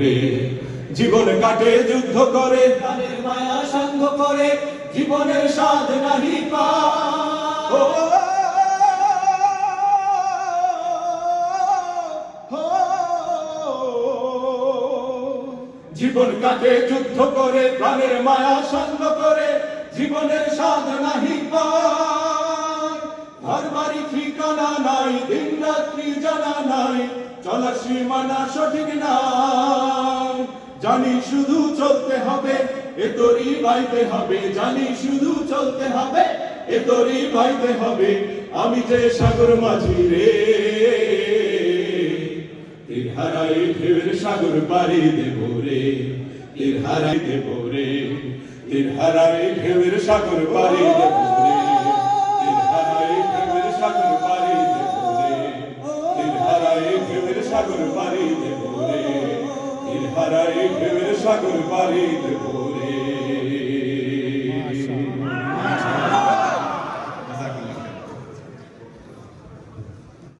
রে জীবন কাটে, যুদ্ধ করে, প্রাণের মায়া সঙ্গ করে, জীবনের স্বাদ নাহি পা। জীবন কাটে, যুদ্ধ করে, প্রাণের মায়া সঙ্গ করে, জীবনের স্বাদ নাহি পায় ঘর বাড়ি ঠিকানা নাই দিন রাত্রি জানা নাই চলার সীমানা সঠিক নাই। জানি শুধু চলতে হবে, এ তোরই বাইতে হবে। জানি শুধু চলতে হবে, এ তোরই বাইতে হবে। আমি যে সাগর মাঝি রে তীর হারাই ঢেউের সাগর পাড়ি দেব রে তীর হারাই দেব রে তীর হারাই ঢেউের সাগর পাড়ি দেব সাগর পাড়ি দেব রে তীর হারাই ঢেউের সাগর পাড়ি দেব